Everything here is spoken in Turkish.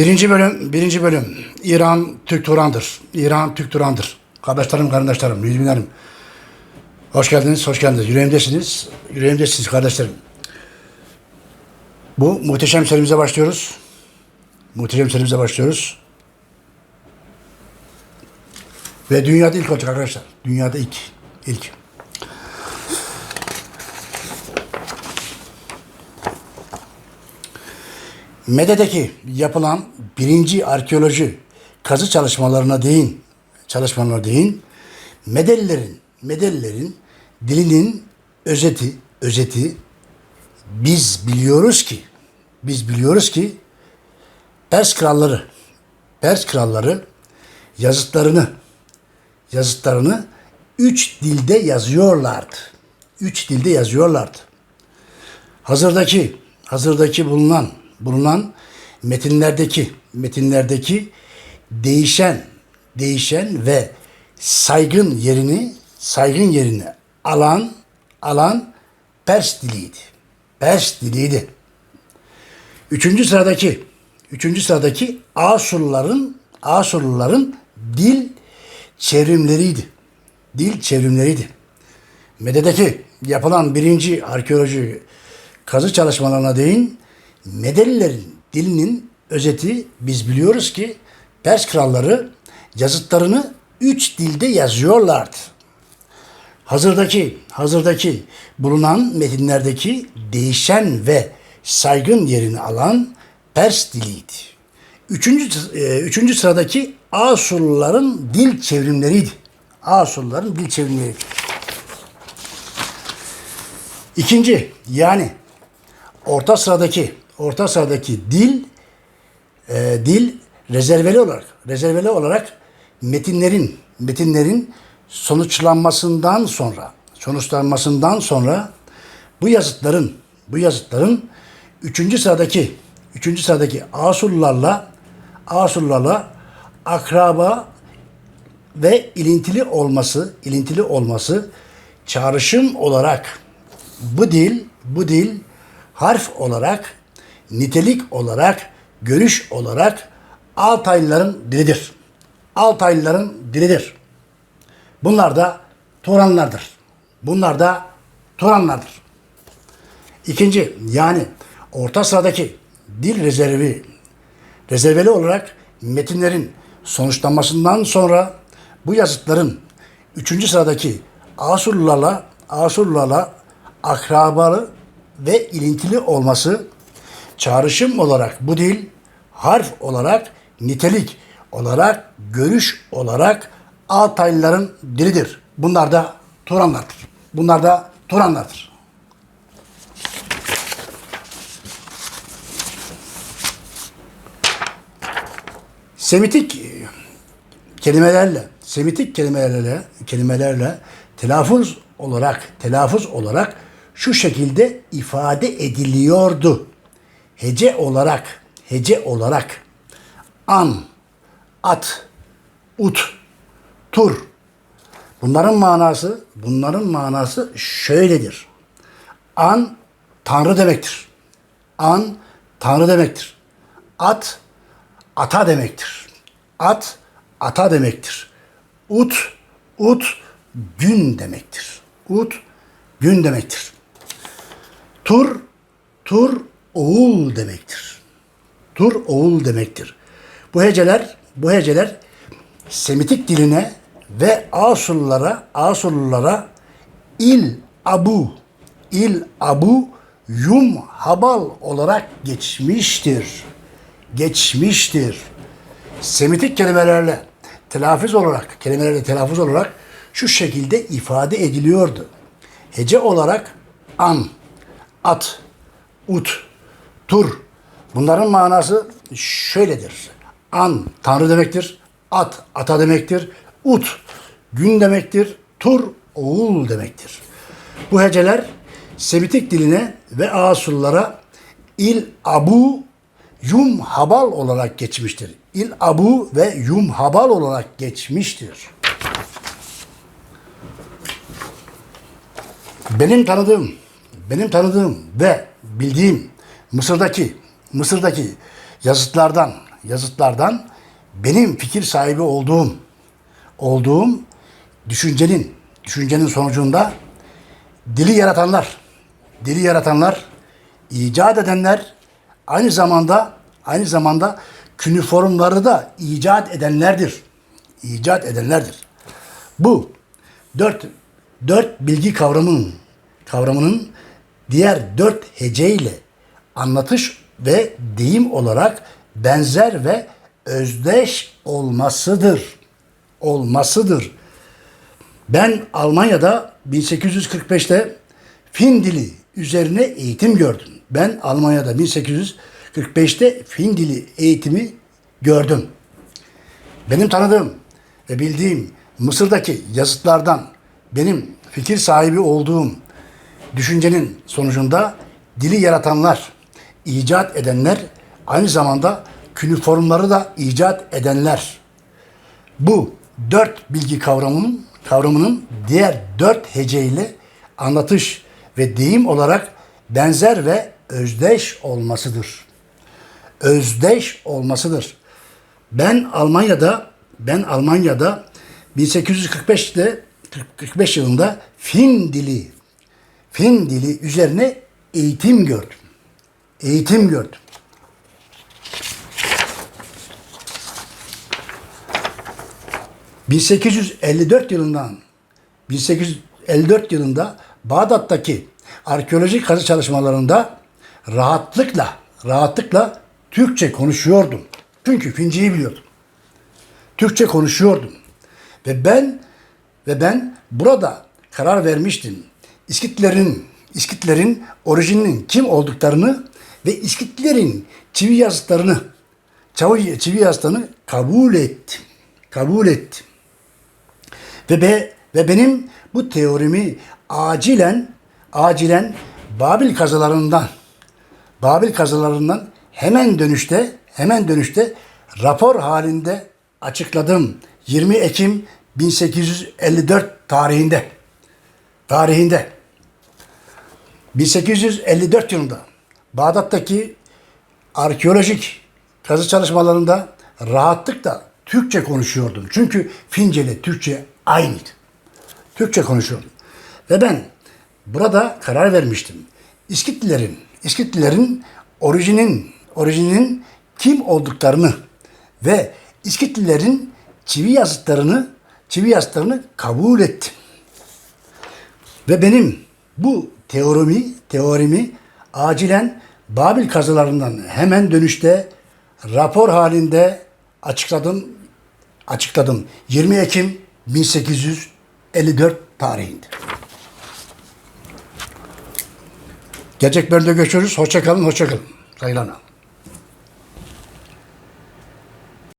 Birinci bölüm, birinci bölüm. İran Türk Turan'dır. İran Türk Turan'dır. Kardeşlerim, kardeşlerim, müminlerim. Hoş geldiniz, hoş geldiniz. Yüreğimdesiniz, yüreğimdesiniz kardeşlerim. Bu muhteşem serimize başlıyoruz. Muhteşem serimize başlıyoruz. Ve dünyada ilk olacak arkadaşlar. Dünyada ilk. ilk. Mede'deki yapılan birinci arkeoloji kazı çalışmalarına değin, çalışmalarına değin, Medelilerin, Medelilerin dilinin özeti, özeti biz biliyoruz ki, biz biliyoruz ki Pers kralları, Pers kralları yazıtlarını, yazıtlarını üç dilde yazıyorlardı. Üç dilde yazıyorlardı hazırdaki hazırdaki bulunan bulunan metinlerdeki metinlerdeki değişen değişen ve saygın yerini saygın yerini alan alan Pers diliydi. Pers diliydi. Üçüncü sıradaki üçüncü sıradaki Asurluların Asurluların dil çevrimleriydi. Dil çevrimleriydi. Mede'deki yapılan birinci arkeoloji kazı çalışmalarına değin, Medelilerin dilinin özeti biz biliyoruz ki Pers kralları yazıtlarını üç dilde yazıyorlardı. Hazırdaki, hazırdaki bulunan metinlerdeki değişen ve saygın yerini alan Pers diliydi. Üçüncü, e, üçüncü sıradaki Asurluların dil çevrimleriydi. Asurluların dil çevrimleriydi. İkinci yani orta sıradaki orta sıradaki dil e, dil rezerveli olarak rezerveli olarak metinlerin metinlerin sonuçlanmasından sonra sonuçlanmasından sonra bu yazıtların bu yazıtların üçüncü sıradaki üçüncü sıradaki Asurlularla Asurlularla akraba ve ilintili olması, ilintili olması çağrışım olarak bu dil, bu dil harf olarak, nitelik olarak, görüş olarak Altaylıların dilidir. Altaylıların dilidir. Bunlar da Turanlardır. Bunlar da Turanlardır. İkinci yani orta sıradaki dil rezervi rezerveli olarak metinlerin sonuçlanmasından sonra bu yazıtların üçüncü sıradaki Asurlularla Asurlularla akrabalı ve ilintili olması çağrışım olarak bu dil harf olarak nitelik olarak görüş olarak Altaylıların dilidir. Bunlar da Turanlardır. Bunlar da Turanlardır. Semitik e, kelimelerle, Semitik kelimelerle, kelimelerle telaffuz olarak, telaffuz olarak şu şekilde ifade ediliyordu. Hece olarak, hece olarak an, at, ut, tur. Bunların manası, bunların manası şöyledir. An Tanrı demektir. An Tanrı demektir. At ata demektir. At ata demektir. Ut ut gün demektir. Ut gün demektir. Tur tur oğul demektir. Tur oğul demektir. Bu heceler bu heceler Semitik diline ve Asurlulara Asurlulara il abu il abu yum habal olarak geçmiştir. Geçmiştir. Semitik kelimelerle telaffuz olarak, kelimelerle telaffuz olarak şu şekilde ifade ediliyordu. Hece olarak an, at, ut, tur. Bunların manası şöyledir. An, tanrı demektir. At, ata demektir. Ut, gün demektir. Tur, oğul demektir. Bu heceler Semitik diline ve Asurlara il abu yum habal olarak geçmiştir. İl abu ve yum habal olarak geçmiştir. Benim tanıdığım, benim tanıdığım ve bildiğim Mısır'daki Mısır'daki yazıtlardan yazıtlardan benim fikir sahibi olduğum olduğum düşüncenin düşüncenin sonucunda dili yaratanlar dili yaratanlar icat edenler aynı zamanda aynı zamanda küniformları da icat edenlerdir. İcat edenlerdir. Bu dört, dört bilgi kavramının kavramının diğer dört heceyle anlatış ve deyim olarak benzer ve özdeş olmasıdır. Olmasıdır. Ben Almanya'da 1845'te Fin dili üzerine eğitim gördüm. Ben Almanya'da 1845'te Fin dili eğitimi gördüm. Benim tanıdığım ve bildiğim Mısır'daki yazıtlardan benim fikir sahibi olduğum düşüncenin sonucunda dili yaratanlar, icat edenler, aynı zamanda küniformları da icat edenler. Bu dört bilgi kavramının kavramının diğer dört heceyle anlatış ve deyim olarak benzer ve özdeş olmasıdır. Özdeş olmasıdır. Ben Almanya'da ben Almanya'da 1845'te 45 yılında Fin dili Fin dili üzerine eğitim gördüm. Eğitim gördüm. ...1854 yılından 1854 yılında Bağdat'taki arkeolojik kazı çalışmalarında rahatlıkla rahatlıkla Türkçe konuşuyordum. Çünkü Finci'yi biliyordum. Türkçe konuşuyordum. Ve ben ve ben burada karar vermiştim. İskitlerin İskitlerin orijininin kim olduklarını ve İskitlerin çivi yazıtlarını çavi, çivi yazıtlarını kabul ettim. Kabul ettim. Ve be, ve benim bu teorimi acilen acilen Babil kazılarından Babil kazılarından hemen dönüşte hemen dönüşte rapor halinde açıkladım. 20 Ekim 1854 tarihinde. Tarihinde. 1854 yılında Bağdat'taki arkeolojik kazı çalışmalarında rahatlıkla Türkçe konuşuyordum. Çünkü Fince ile Türkçe aynıydı. Türkçe konuşuyordum. Ve ben burada karar vermiştim. İskitlilerin, İskitlilerin orijinin, orijinin kim olduklarını ve İskitlilerin çivi yazıtlarını, çivi yazıtlarını kabul ettim. Ve benim bu teorimi, teorimi acilen Babil kazılarından hemen dönüşte rapor halinde açıkladım. Açıkladım. 20 Ekim 1854 tarihinde. Gelecek bölümde görüşürüz. Hoşçakalın, hoşçakalın. Sayılan